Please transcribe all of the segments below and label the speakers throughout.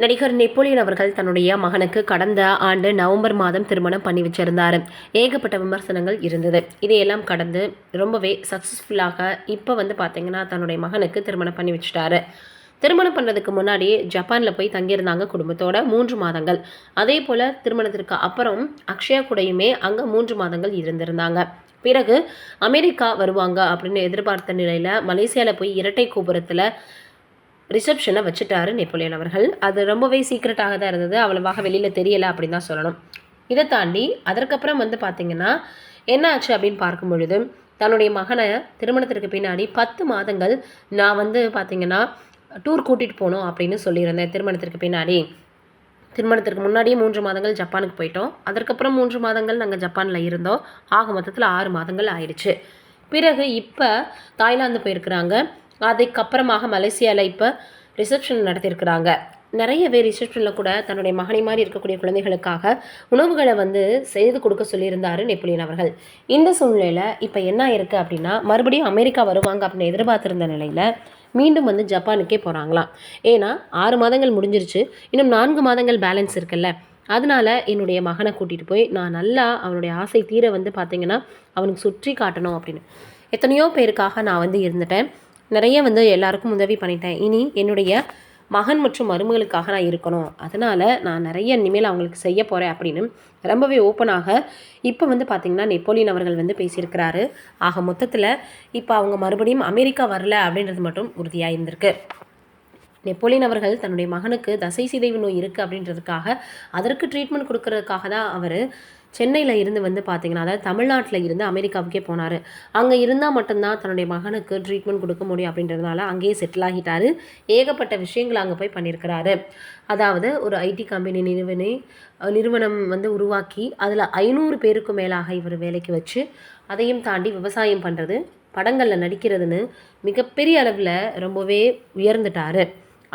Speaker 1: நடிகர் நெப்போலியன் அவர்கள் தன்னுடைய மகனுக்கு கடந்த ஆண்டு நவம்பர் மாதம் திருமணம் பண்ணி வச்சிருந்தார். ஏகப்பட்ட விமர்சனங்கள் இருந்தது. இதையெல்லாம் கடந்து ரொம்பவே சக்ஸஸ்ஃபுல்லாக இப்போ வந்து பார்த்தீங்கன்னா தன்னுடைய மகனுக்கு திருமணம் பண்ணி வச்சுட்டாரு. திருமணம் பண்ணுறதுக்கு முன்னாடி ஜப்பானில் போய் தங்கியிருந்தாங்க குடும்பத்தோட மூன்று மாதங்கள். அதே போல் திருமணத்திற்கு அப்புறம் அக்ஷயா கூடயுமே அங்கே மூன்று மாதங்கள் இருந்திருந்தாங்க. பிறகு அமெரிக்கா வருவாங்க அப்படின்னு எதிர்பார்த்த நிலையில் மலேசியாவில் போய் இரட்டை கோபுரத்தில் ரிசப்ஷனை வச்சுட்டாரு நெப்போலியன் அவர்கள். அது ரொம்பவே சீக்ரெட்டாக தான் இருந்தது. அவ்வளவாக வெளியில் தெரியலை அப்படின்னு தான் சொல்லணும். இதை தாண்டி அதற்கப்புறம் வந்து பார்த்திங்கன்னா என்ன ஆச்சு அப்படின்னு பார்க்கும் பொழுது தன்னுடைய மகனை திருமணத்திற்கு பின்னாடி பத்து மாதங்கள் நான் வந்து பார்த்திங்கன்னா டூர் கூட்டிகிட்டு போகணும் அப்படின்னு சொல்லியிருந்தேன் திருமணத்திற்கு பின்னாடி. திருமணத்திற்கு முன்னாடியே மூன்று மாதங்கள் ஜப்பானுக்கு போயிட்டோம். அதற்கப்புறம் மூன்று மாதங்கள் நாங்கள் ஜப்பானில் இருந்தோம். ஆக மொத்தத்தில் ஆறு மாதங்கள் ஆயிடுச்சு. பிறகு இப்போ தாய்லாந்து போயிருக்கிறாங்க. அதுக்கப்புறமாக மலேசியாவில் இப்போ ரிசப்ஷன் நடத்தியிருக்கிறாங்க. நிறைய பேர் ரிசப்ஷனில் கூட தன்னுடைய மகனை மாதிரி இருக்கக்கூடிய குழந்தைகளுக்காக உணவுகளை வந்து செய்து கொடுக்க சொல்லியிருந்தார் நெப்போலியன் அவர்கள். இந்த சூழ்நிலையில் இப்போ என்ன இருக்குது அப்படின்னா மறுபடியும் அமெரிக்கா வருவாங்க அப்படின்னு எதிர்பார்த்துருந்த நிலையில் மீண்டும் வந்து ஜப்பானுக்கே போகிறாங்களாம் ஏன்னா ஆறு மாதங்கள் முடிஞ்சிருச்சு. இன்னும் நான்கு மாதங்கள் பேலன்ஸ் இருக்குல்ல. அதனால என்னுடைய மகனை கூட்டிகிட்டு போய் நான் நல்லா அவனுடைய ஆசை தீர வந்து பார்த்திங்கன்னா அவனுக்கு சுற்றி காட்டணும் அப்படின்னு. எத்தனையோ பேருக்காக நான் வந்து இருந்துட்டேன். நிறைய வந்து எல்லாருக்கும் உதவி பண்ணிட்டேன். இனி என்னுடைய மகன் மற்றும் மருமகளுக்காக நான் இருக்கணும். அதனால் நான் நிறைய இனிமேல் அவங்களுக்கு செய்ய போகிறேன் அப்படின்னு ரொம்பவே ஓப்பனாக இப்போ வந்து பார்த்திங்கன்னா நெப்போலியன் அவர்கள் வந்து பேசியிருக்கிறாரு. ஆக மொத்தத்தில் இப்போ அவங்க மறுபடியும் அமெரிக்கா வரல அப்படின்றது மட்டும் உறுதியாக இருந்திருக்கு நெப்போலியன் அவர்கள் தன்னுடைய மகனுக்கு தசை சிதைவு நோய் இருக்குது அப்படின்றதுக்காக அதற்கு ட்ரீட்மெண்ட் கொடுக்கறதுக்காக தான் அவர் சென்னையில் இருந்து வந்து பார்த்தீங்கன்னா அதாவது தமிழ்நாட்டில் இருந்து அமெரிக்காவுக்கே போனார். அங்கே இருந்தால் மட்டும்தான் தன்னுடைய மகனுக்கு ட்ரீட்மெண்ட் கொடுக்க முடியும் அப்படின்றதுனால அங்கேயே செட்டில் ஆகிட்டார். ஏகப்பட்ட விஷயங்கள் அங்கே போய் பண்ணியிருக்கிறாரு அதாவது ஒரு ஐடி கம்பெனி நிறுவனி நிறுவனம் வந்து உருவாக்கி அதில் ஐநூறு பேருக்கு மேலாக இவர் வேலைக்கு வச்சு அதையும் தாண்டி விவசாயம் பண்ணுறது படங்களில் நடிக்கிறதுன்னு மிகப்பெரிய அளவில் ரொம்பவே உயர்ந்துட்டார்.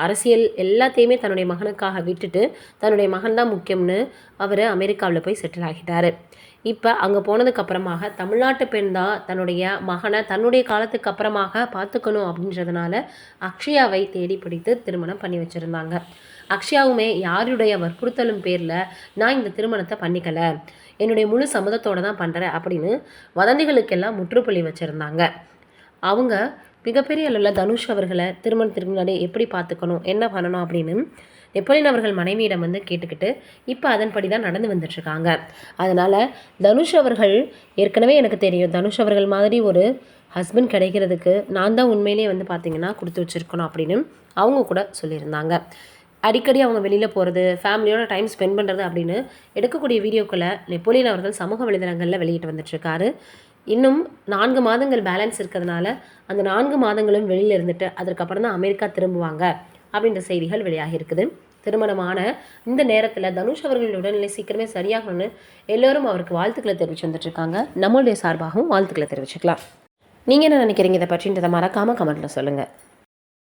Speaker 1: அரசியல் எல்லாத்தையுமே தன்னுடைய மகனுக்காக விட்டுட்டு தன்னுடைய மகன் தான் முக்கியம்னு அவர் அமெரிக்காவில் போய் செட்டில் ஆகிட்டார். இப்போ அங்கே போனதுக்கு அப்புறமாக தமிழ்நாட்டு பெண் தான் தன்னுடைய மகனை தன்னுடைய காலத்துக்கு அப்புறமாக பார்த்துக்கணும் அப்படின்றதுனால அக்ஷயாவை தேடி பிடித்து திருமணம் பண்ணி வச்சுருந்தாங்க. அக்ஷயாவுமே யாருடைய வற்புறுத்தலும் பேரில் நான் இந்த திருமணத்தை பண்ணிக்கலை. என்னுடைய முழு சம்மதத்தோடு தான் பண்ணுறேன் அப்படின்னு வதந்திகளுக்கெல்லாம் முற்றுப்புள்ளி வச்சுருந்தாங்க. அவங்க மிகப்பெரிய அளவில் தனுஷ் அவர்களை திருமணத்திற்கு முன்னாடி எப்படி பார்த்துக்கணும் என்ன பண்ணணும் அப்படின்னு நெப்போலியன் அவர்கள் மனைவியிடம் வந்து கேட்டுக்கிட்டு இப்போ அதன்படி தான் நடந்து வந்துட்டுருக்காங்க. அதனால் தனுஷ் அவர்கள் ஏற்கனவே எனக்கு தெரியும் தனுஷ் அவர்கள் மாதிரி ஒரு ஹஸ்பண்ட் கிடைக்கிறதுக்கு நான் தான் உண்மையிலேயே வந்து பார்த்திங்கன்னா கொடுத்து வச்சுருக்கணும் அப்படின்னு அவங்க கூட சொல்லியிருந்தாங்க. அடிக்கடி அவங்க வெளியில் போகிறது ஃபேமிலியோட டைம் ஸ்பெண்ட் பண்ணுறது அப்படின்னு எடுக்கக்கூடிய வீடியோக்களை நெப்போலியன் அவர்கள் சமூக வலைதளங்களில் வெளியிட்டு வந்துட்டுருக்காரு. இன்னும் நான்கு மாதங்கள் பேலன்ஸ் இருக்கிறதுனால அந்த நான்கு மாதங்களும் வெளியில் இருந்துட்டு அதற்கப்புறம் தான் அமெரிக்கா திரும்புவாங்க அப்படின்ற செய்திகள் வெளியாகி இருக்குது. திருமணமான இந்த நேரத்தில் தனுஷ் அவர்களின் உடல்நிலை சீக்கிரமே சரியாகணும்னு எல்லோரும் அவருக்கு வாழ்த்துக்களை தெரிவித்து வந்துட்டுருக்காங்க நம்மளுடைய சார்பாகவும் வாழ்த்துக்களை தெரிவிச்சுக்கலாம். நீங்கள் என்ன நினைக்கிறீங்க? இதை பற்றின்றதை மறக்காமல் கமெண்ட்டில் சொல்லுங்கள்